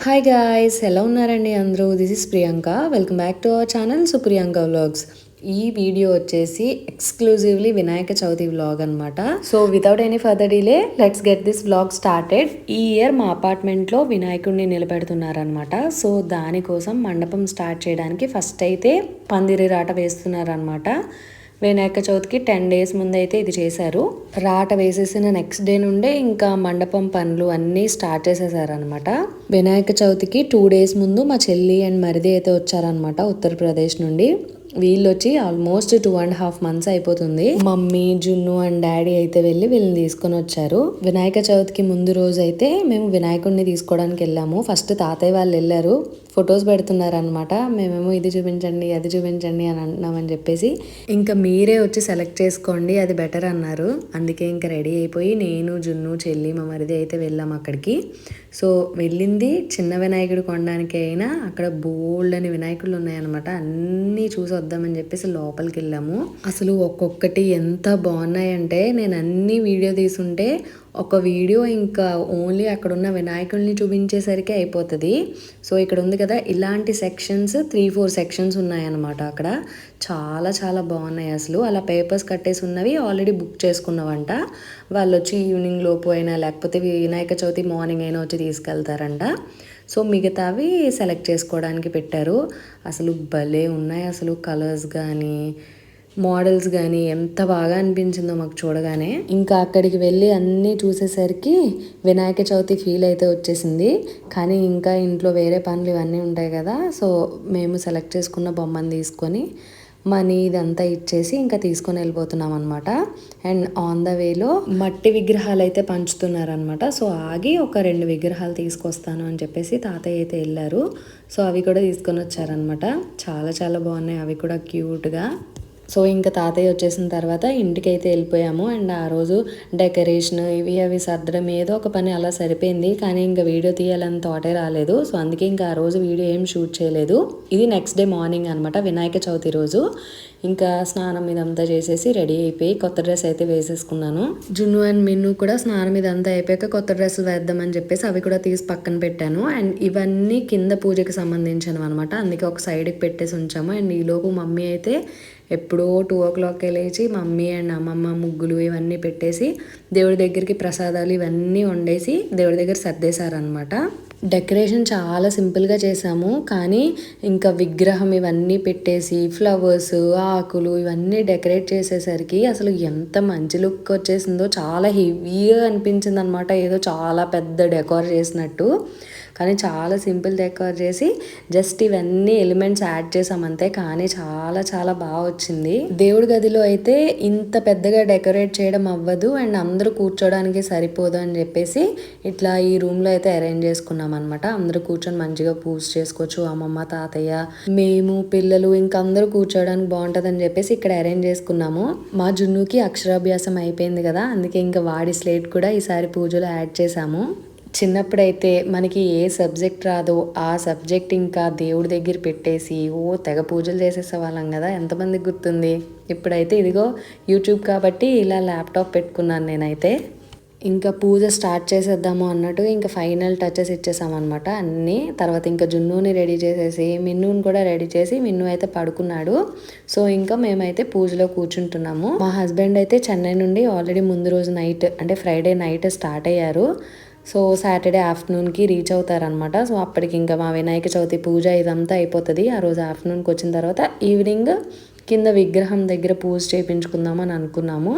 Hi guys ఎలా ఉన్నారండి అందరూ this is Priyanka welcome back to our channel Supriyanka vlogs ఈ వీడియో వచ్చేసి ఎక్స్క్లూజివ్లీ వినాయక చవితి వ్లాగ్ అనమాట so without any further delay let's get this vlog started ఈ year మా అపార్ట్మెంట్లో వినాయకుడిని నిలబెడుతున్నారనమాట సో దానికోసం మండపం స్టార్ట్ చేయడానికి ఫస్ట్ అయితే పందిరి రాట వేస్తున్నారనమాట వినాయక చవితికి టెన్ డేస్ ముందు అయితే ఇది చేశారు. రాట వేసేసిన నెక్స్ట్ డే నుండే ఇంకా మండపం పనులు అన్నీ స్టార్ట్ చేసేసారనమాట వినాయక చవితికి టూ డేస్ ముందు మా చెల్లి అండ్ మరిది అయితే వచ్చారనమాట ఉత్తరప్రదేశ్ నుండి. వీళ్ళు వచ్చి almost two and half months అయిపోతుంది. మమ్మీ జున్ను అండ్ డాడీ అయితే వెళ్ళి వీళ్ళని తీసుకొని వచ్చారు. వినాయక చవితికి ముందు రోజు అయితే మేము వినాయకుడిని తీసుకోవడానికి వెళ్ళాము. ఫస్ట్ తాతయ్య వాళ్ళు వెళ్ళారు. ఫొటోస్ పెడుతున్నారు అనమాట మేమేమో ఇది చూపించండి అది చూపించండి అని అంటున్నామని చెప్పేసి ఇంకా మీరే వచ్చి సెలెక్ట్ చేసుకోండి అది బెటర్ అన్నారు. అందుకే ఇంకా రెడీ అయిపోయి నేను జున్ను చెల్లి మా మరిది అయితే వెళ్ళాం అక్కడికి. సో వెళ్ళింది చిన్న వినాయకుడు కొనడానికి అయినా అక్కడ బోల్డ్ అని వినాయకుడు ఉన్నాయన్నమాట. అన్నీ చూసి వద్దామని చెప్పేసి లోపలికి వెళ్ళాము. అసలు ఒక్కొక్కటి ఎంత బాగున్నాయంటే నేను అన్ని వీడియో తీసుంటే ఒక వీడియో ఇంకా ఓన్లీ అక్కడున్న వినాయకుల్ని చూపించేసరికి అయిపోతుంది. సో ఇక్కడ ఉంది కదా ఇలాంటి సెక్షన్స్ త్రీ ఫోర్ సెక్షన్స్ ఉన్నాయన్నమాట అక్కడ. చాలా చాలా బాగున్నాయి అసలు. అలా పేపర్స్ కట్టేసి ఉన్నవి ఆల్రెడీ బుక్ చేసుకున్నవంట. వాళ్ళు వచ్చి ఈవినింగ్ లోపు అయినా లేకపోతే వినాయక చవితి మార్నింగ్ అయినా వచ్చి తీసుకెళ్తారంట. సో మిగతావి సెలెక్ట్ చేసుకోవడానికి పెట్టారు. అసలు భలే ఉన్నాయి అసలు కలర్స్ కానీ మోడల్స్ కానీ ఎంత బాగా అనిపించిందో మాకు చూడగానే ఇంకా అక్కడికి వెళ్ళి అన్నీ చూసేసరికి వినాయక చవితి ఫీల్ అయితే వచ్చేసింది. కానీ ఇంకా ఇంట్లో వేరే పనులు ఇవన్నీ ఉంటాయి కదా సో మేము సెలెక్ట్ చేసుకున్న బొమ్మను తీసుకొని మనీ ఇదంతా ఇచ్చేసి ఇంకా తీసుకొని వెళ్ళిపోతున్నాం అనమాట అండ్ ఆన్ ద వేలో మట్టి విగ్రహాలు అయితే పంచుతున్నారనమాట సో ఆగి ఒక రెండు విగ్రహాలు తీసుకొస్తాను అని చెప్పేసి తాతయ్య అయితే వెళ్ళారు. సో అవి కూడా తీసుకొని వచ్చారనమాట చాలా చాలా బాగున్నాయి. అవి కూడా క్యూట్గా సో ఇంకా తాతయ్య వచ్చేసిన తర్వాత ఇంటికి అయితే వెళ్ళిపోయాము. అండ్ ఆ రోజు డెకరేషన్ ఇవి అవి సర్దడం ఏదో ఒక పని అలా సరిపోయింది. కానీ ఇంకా వీడియో తీయాలని తోటే రాలేదు. సో అందుకే ఇంకా ఆ రోజు వీడియో ఏం షూట్ చేయలేదు. ఇది నెక్స్ట్ డే మార్నింగ్ అనమాట వినాయక చవితి రోజు. ఇంకా స్నానం ఇదంతా చేసేసి రెడీ అయిపోయి కొత్త డ్రెస్ అయితే వేసేసుకున్నాను. జున్ను అండ్ మిన్ను కూడా స్నానం ఇదంతా అయిపోయాక కొత్త డ్రెస్సులు వేద్దామని చెప్పేసి అవి కూడా తీసి పక్కన పెట్టాను. అండ్ ఇవన్నీ కింద పూజకి సంబంధించినవి అనమాట అందుకే ఒక సైడ్కి పెట్టేసి ఉంచాము. అండ్ ఈలోపు మమ్మీ అయితే ఎప్పుడో టూ ఓ క్లాక్కి లేచి మమ్మీ అండ్ అమ్మమ్మ ముగ్గులు ఇవన్నీ పెట్టేసి దేవుడి దగ్గరికి ప్రసాదాలు ఇవన్నీ వండేసి దేవుడి దగ్గర సర్దేశారనమాట డెకరేషన్ చాలా సింపుల్గా చేసాము కానీ ఇంకా విగ్రహం ఇవన్నీ పెట్టేసి ఫ్లవర్స్ ఆకులు ఇవన్నీ డెకరేట్ చేసేసరికి అసలు ఎంత మంచి లుక్ వచ్చేసిందో చాలా హెవీగా అనిపించింది అనమాట ఏదో చాలా పెద్ద డెకోర్ చేసినట్టు. కానీ చాలా సింపుల్ డెకోర్ చేసి జస్ట్ ఇవన్నీ ఎలిమెంట్స్ యాడ్ చేసామంతే అంతే కానీ చాలా చాలా బాగా వచ్చింది. దేవుడి గదిలో అయితే ఇంత పెద్దగా డెకరేట్ చేయడం అవ్వదు అండ్ అందరూ కూర్చోడానికి సరిపోదు అని చెప్పేసి ఇట్లా ఈ రూమ్లో అయితే అరేంజ్ చేసుకున్నాం అనమాట అందరూ కూర్చొని మంచిగా పూజ చేసుకోవచ్చు అమ్మమ్మ తాతయ్య మేము పిల్లలు ఇంకా అందరూ కూర్చోడానికి బాగుంటుందని చెప్పేసి ఇక్కడ అరేంజ్ చేసుకున్నాము. మా జున్నుకి అక్షరాభ్యాసం అయిపోయింది కదా అందుకే ఇంకా వాడి స్లేట్ కూడా ఈసారి పూజలో యాడ్ చేసాము. చిన్నప్పుడైతే మనకి ఏ సబ్జెక్ట్ రాదో ఆ సబ్జెక్ట్ ఇంకా దేవుడి దగ్గర పెట్టేసి ఓ తెగ పూజలు చేసేసే వాళ్ళం కదా ఎంతమందికి గుర్తుంది? ఇప్పుడైతే ఇదిగో యూట్యూబ్ కాబట్టి ఇలా ల్యాప్టాప్ పెట్టుకున్నాను నేనైతే. ఇంకా పూజ స్టార్ట్ చేసేద్దాము అన్నట్టు ఇంకా ఫైనల్ టచెస్ ఇచ్చేసామన్నమాట అన్నీ. తర్వాత ఇంకా జున్నుని రెడీ చేసేసి మిన్నుని కూడా రెడీ చేసి మిన్ను అయితే పడుకున్నాడు. సో ఇంకా మేమైతే పూజలో కూర్చుంటున్నాము. మా హస్బెండ్ అయితే చెన్నై నుండి ఆల్రెడీ ముందు రోజు నైట్ అంటే ఫ్రైడే నైట్ స్టార్ట్ అయ్యారు. సో సాటర్డే ఆఫ్టర్నూన్కి రీచ్ అవుతారనమాట సో అప్పటికి ఇంకా మా వినాయక చవితి పూజ ఇదంతా అయిపోతుంది. ఆ రోజు ఆఫ్టర్నూన్కి వచ్చిన తర్వాత ఈవినింగ్ కింద విగ్రహం దగ్గర పూజ చేయించుకుందామని అనుకున్నాము.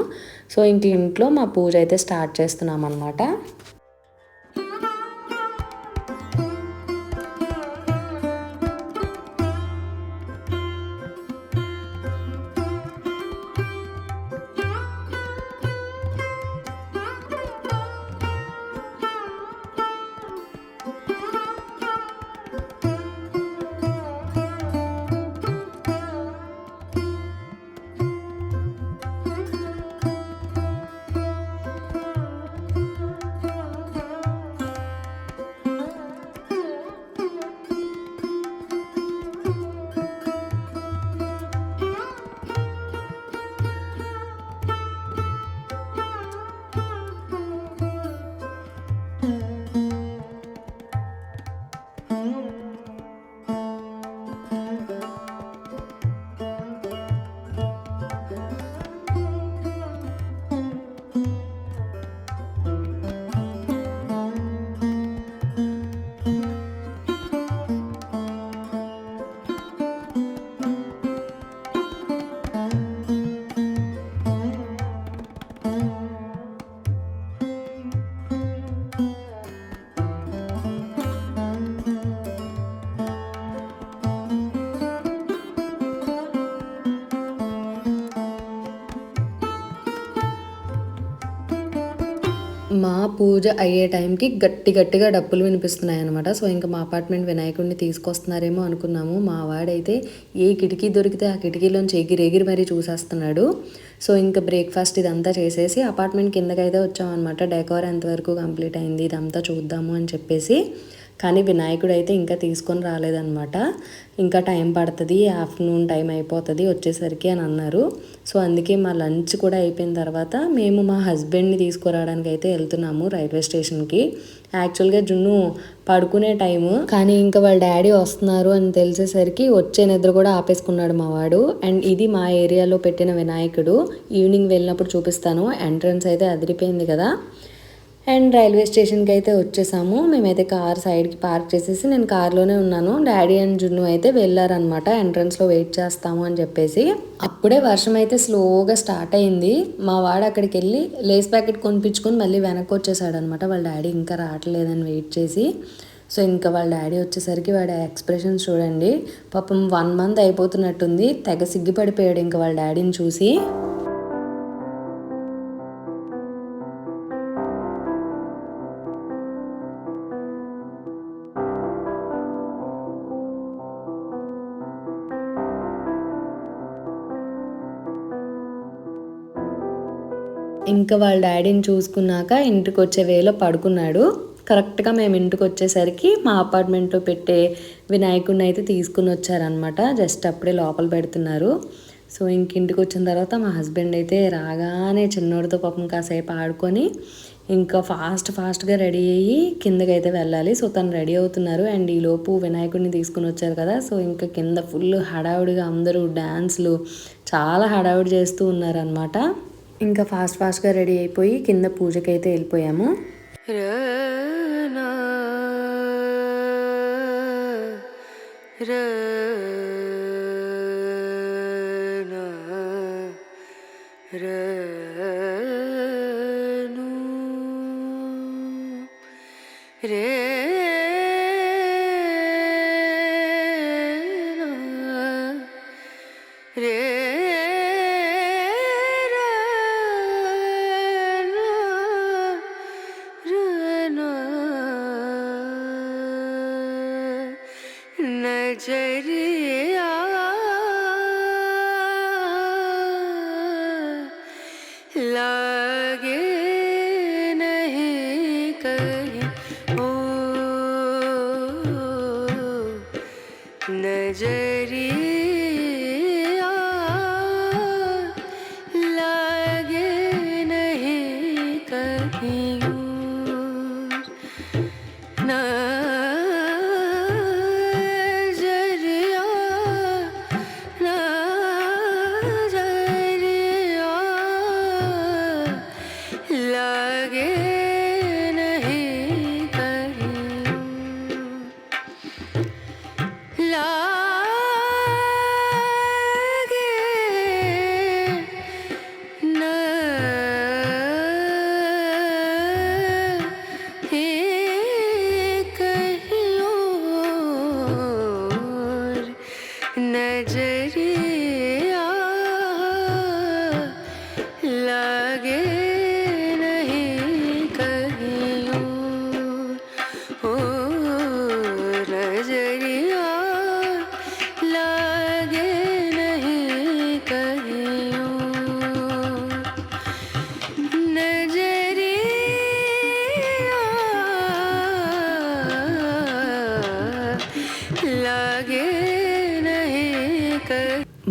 సో ఇంక ఇంట్లో మా పూజ అయితే స్టార్ట్ చేస్తున్నాం అనమాట మా పూజ అయ్యే టైంకి గట్టి గట్టిగా డప్పులు వినిపిస్తున్నాయి అనమాట సో ఇంకా మా అపార్ట్మెంట్ వినాయకుడిని తీసుకొస్తున్నారేమో అనుకున్నాము. మా వాడైతే ఏ కిటికీ దొరికితే ఆ కిటికీలోంచి ఎగిరి ఎగిరి మరీ చూసేస్తున్నాడు. సో ఇంకా బ్రేక్ఫాస్ట్ ఇదంతా చేసేసి అపార్ట్మెంట్ కిందకైతే వచ్చామన్నమాట. డెకోర్ ఎంతవరకు కంప్లీట్ అయింది ఇదంతా చూద్దాము అని చెప్పేసి. కానీ వినాయకుడు అయితే ఇంకా తీసుకొని రాలేదన్నమాట. ఇంకా టైం పడుతుంది ఆఫ్టర్నూన్ టైం అయిపోతుంది వచ్చేసరికి అని అన్నారు. సో అందుకే మా లంచ్ కూడా అయిపోయిన తర్వాత మేము మా హస్బెండ్ని తీసుకురావడానికి అయితే వెళ్తున్నాము రైల్వే స్టేషన్కి. యాక్చువల్గా జున్ను పడుకునే టైము కానీ ఇంకా వాళ్ళ డాడీ వస్తున్నారు అని తెలిసేసరికి వచ్చే నిద్ర కూడా ఆపేసుకున్నాడు మా వాడు. అండ్ ఇది మా ఏరియాలో పెట్టిన వినాయకుడు. ఈవినింగ్ వెళ్ళినప్పుడు చూపిస్తాను. ఎంట్రన్స్ అయితే అదిరిపోయింది కదా. అండ్ రైల్వే స్టేషన్కి అయితే వచ్చేసాము. మేమైతే కార్ సైడ్కి పార్క్ చేసేసి నేను కార్లోనే ఉన్నాను. డాడీ అండ్ జున్ను అయితే వెళ్ళారనమాట ఎంట్రన్స్లో వెయిట్ చేస్తాము అని చెప్పేసి. అప్పుడే వర్షం అయితే స్లోగా స్టార్ట్ అయింది. మా వాడు అక్కడికి వెళ్ళి లేస్ ప్యాకెట్ కొనిపించుకొని మళ్ళీ వెనక్కి వచ్చేసాడు అనమాట వాళ్ళ డాడీ ఇంకా రావట్లేదని వెయిట్ చేసి. సో ఇంకా వాళ్ళ డాడీ వచ్చేసరికి వాడి ఎక్స్ప్రెషన్స్ చూడండి. పాపం వన్ మంత్ అయిపోతున్నట్టుంది. తెగ సిగ్గుపడిపోయాడు ఇంకా వాళ్ళ డాడీని చూసి. ఇంకా వాళ్ళ డాడీని చూసుకున్నాక ఇంటికి వచ్చే వేలో పడుకున్నాడు. కరెక్ట్గా మేము ఇంటికి వచ్చేసరికి మా అపార్ట్మెంట్లో పెట్టే వినాయకుడిని అయితే తీసుకుని వచ్చారనమాట జస్ట్ అప్పుడే లోపల పెడుతున్నారు. సో ఇంక ఇంటికి వచ్చిన తర్వాత మా హస్బెండ్ అయితే రాగానే చిన్నోడితో పాపం కాసేపు ఆడుకొని ఇంకా ఫాస్ట్ ఫాస్ట్గా రెడీ అయ్యి కిందకైతే వెళ్ళాలి. సో తను రెడీ అవుతున్నారు. అండ్ ఈ లోపు వినాయకుడిని తీసుకుని వచ్చారు కదా. సో ఇంకా కింద ఫుల్ హడావుడిగా అందరూ డ్యాన్స్లు చాలా హడావుడి చేస్తూ ఉన్నారనమాట ఇంకా ఫాస్ట్ ఫాస్ట్గా రెడీ అయిపోయి కింద పూజకైతే వెళ్ళిపోయాము. రా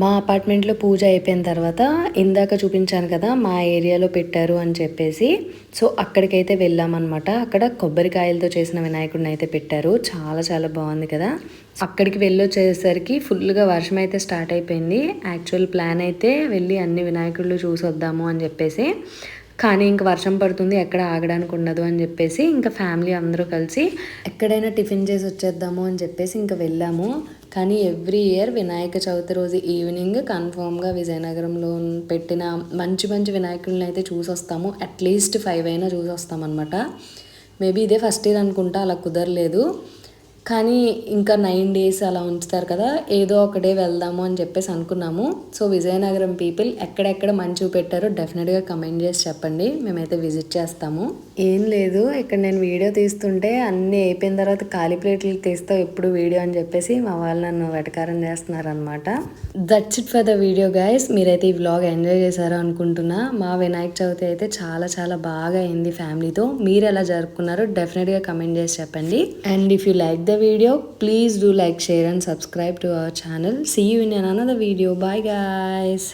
మా అపార్ట్మెంట్లో పూజ అయిపోయిన తర్వాత ఇందాక చూపించాను కదా మా ఏరియాలో పెట్టారు అని చెప్పేసి. సో అక్కడికైతే వెళ్ళామన్నమాట. అక్కడ కొబ్బరికాయలతో చేసిన వినాయకుడిని అయితే పెట్టారు. చాలా చాలా బాగుంది కదా. అక్కడికి వెళ్ళి వచ్చేసరికి ఫుల్గా వర్షం అయితే స్టార్ట్ అయిపోయింది. యాక్చువల్ ప్లాన్ అయితే వెళ్ళి అన్ని వినాయకుళ్ళు చూసి వద్దాము అని చెప్పేసి. కానీ ఇంక వర్షం పడుతుంది ఎక్కడ ఆగడానికి ఉండదు అని చెప్పేసి ఇంకా ఫ్యామిలీ అందరూ కలిసి ఎక్కడైనా టిఫిన్ చేసి వచ్చేద్దాము అని చెప్పేసి ఇంకా వెళ్ళాము. కానీ ఎవ్రీ ఇయర్ వినాయక చవితి రోజు ఈవినింగ్ కన్ఫామ్గా విజయనగరంలో పెట్టిన మంచి మంచి వినాయకుల్ని అయితే చూసి వస్తాము అట్లీస్ట్ ఫైవ్ అయినా చూసొస్తామన్నమాట. మేబీ ఇదే ఫస్ట్ ఇయర్ అనుకుంటా అలా కుదరలేదు. కానీ ఇంకా నైన్ డేస్ అలా ఉంచుతారు కదా ఏదో ఒక డే వెళ్దాము అని చెప్పేసి అనుకున్నాము. సో విజయనగరం పీపుల్ ఎక్కడెక్కడ మంచి చూపెట్టారో డెఫినెట్గా కమెంట్ చేసి చెప్పండి. మేమైతే విజిట్ చేస్తాము. ఏం లేదు ఇక్కడ నేను వీడియో తీస్తుంటే అన్నీ అయిపోయిన తర్వాత ఖాళీ ప్లేట్లు తీస్తావు ఎప్పుడు వీడియో అని చెప్పేసి మా వాళ్ళు నన్ను వెటకారం చేస్తున్నారనమాట that's it for the video guys మీరైతే ఈ వ్లాగ్ ఎంజాయ్ చేశారు అనుకుంటున్నా. మా వినాయక చవితి అయితే చాలా చాలా బాగా అయింది ఫ్యామిలీతో. మీరు ఎలా జరుపుకున్నారో డెఫినెట్గా కమెంట్ చేసి చెప్పండి. And if you like the the video. Please do like, share and subscribe to our channel. See you in another video. Bye guys.